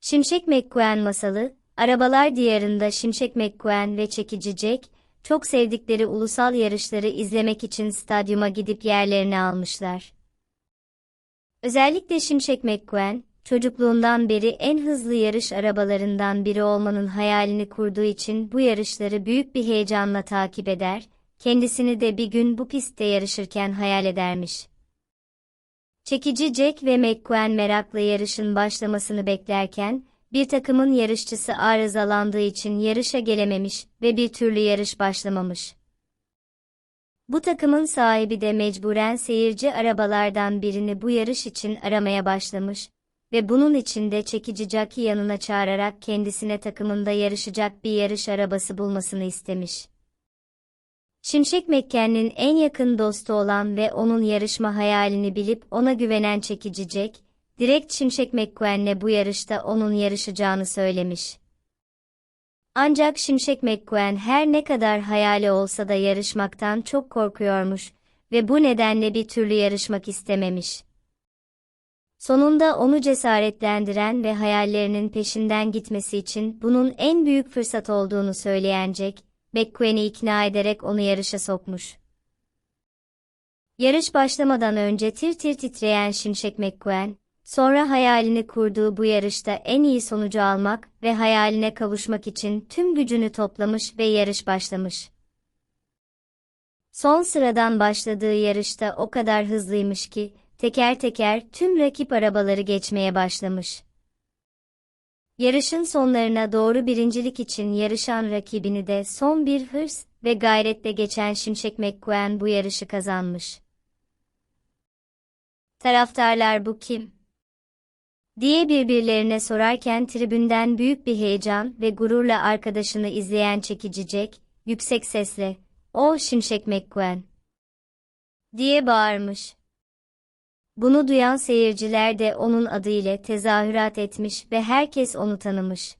Şimşek McQueen masalı, Arabalar Diyarında Şimşek McQueen ve Çekici Jack, çok sevdikleri ulusal yarışları izlemek için stadyuma gidip yerlerini almışlar. Özellikle Şimşek McQueen, çocukluğundan beri en hızlı yarış arabalarından biri olmanın hayalini kurduğu için bu yarışları büyük bir heyecanla takip eder, kendisini de bir gün bu pistte yarışırken hayal edermiş. Çekici Jack ve McQueen merakla yarışın başlamasını beklerken, bir takımın yarışçısı arızalandığı için yarışa gelememiş ve bir türlü yarış başlamamış. Bu takımın sahibi de mecburen seyirci arabalardan birini bu yarış için aramaya başlamış ve bunun için de çekici Jack'i yanına çağırarak kendisine takımında yarışacak bir yarış arabası bulmasını istemiş. Şimşek Mekken'in en yakın dostu olan ve onun yarışma hayalini bilip ona güvenen çekici Jack, direkt Şimşek McQueen'le bu yarışta onun yarışacağını söylemiş. Ancak Şimşek McQueen her ne kadar hayali olsa da yarışmaktan çok korkuyormuş ve bu nedenle bir türlü yarışmak istememiş. Sonunda onu cesaretlendiren ve hayallerinin peşinden gitmesi için bunun en büyük fırsat olduğunu söyleyen Jack, McQueen'i ikna ederek onu yarışa sokmuş. Yarış başlamadan önce tir tir titreyen Şimşek McQueen, sonra hayalini kurduğu bu yarışta en iyi sonucu almak ve hayaline kavuşmak için tüm gücünü toplamış ve yarış başlamış. Son sıradan başladığı yarışta o kadar hızlıymış ki, teker teker tüm rakip arabaları geçmeye başlamış. Yarışın sonlarına doğru birincilik için yarışan rakibini de son bir hırs ve gayretle geçen Şimşek McQueen bu yarışı kazanmış. Taraftarlar bu kim? Diye birbirlerine sorarken tribünden büyük bir heyecan ve gururla arkadaşını izleyen çekici Jack, yüksek sesle, "O Şimşek McQueen!" diye bağırmış. Bunu duyan seyirciler de onun adıyla tezahürat etmiş ve herkes onu tanımış.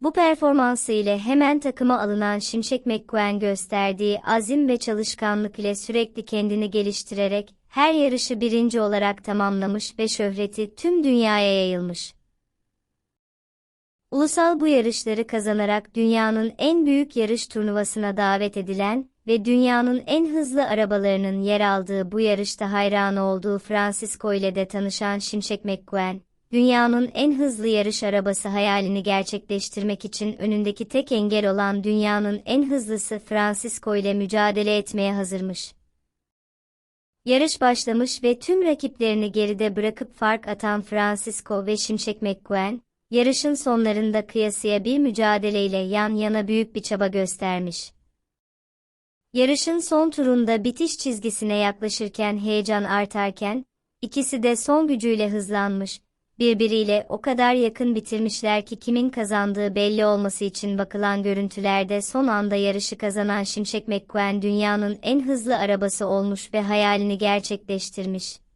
Bu performansı ile hemen takıma alınan Şimşek McQueen gösterdiği azim ve çalışkanlık ile sürekli kendini geliştirerek her yarışı birinci olarak tamamlamış ve şöhreti tüm dünyaya yayılmış. Ulusal bu yarışları kazanarak dünyanın en büyük yarış turnuvasına davet edilen ve dünyanın en hızlı arabalarının yer aldığı bu yarışta hayran olduğu Francisco ile de tanışan Şimşek McQueen, dünyanın en hızlı yarış arabası hayalini gerçekleştirmek için önündeki tek engel olan dünyanın en hızlısı Francisco ile mücadele etmeye hazırmış. Yarış başlamış ve tüm rakiplerini geride bırakıp fark atan Francisco ve Şimşek McQueen, yarışın sonlarında kıyasıya bir mücadeleyle yan yana büyük bir çaba göstermiş. Yarışın son turunda bitiş çizgisine yaklaşırken heyecan artarken, ikisi de son gücüyle hızlanmış, birbiriyle o kadar yakın bitirmişler ki kimin kazandığı belli olması için bakılan görüntülerde son anda yarışı kazanan Şimşek McQueen dünyanın en hızlı arabası olmuş ve hayalini gerçekleştirmiş.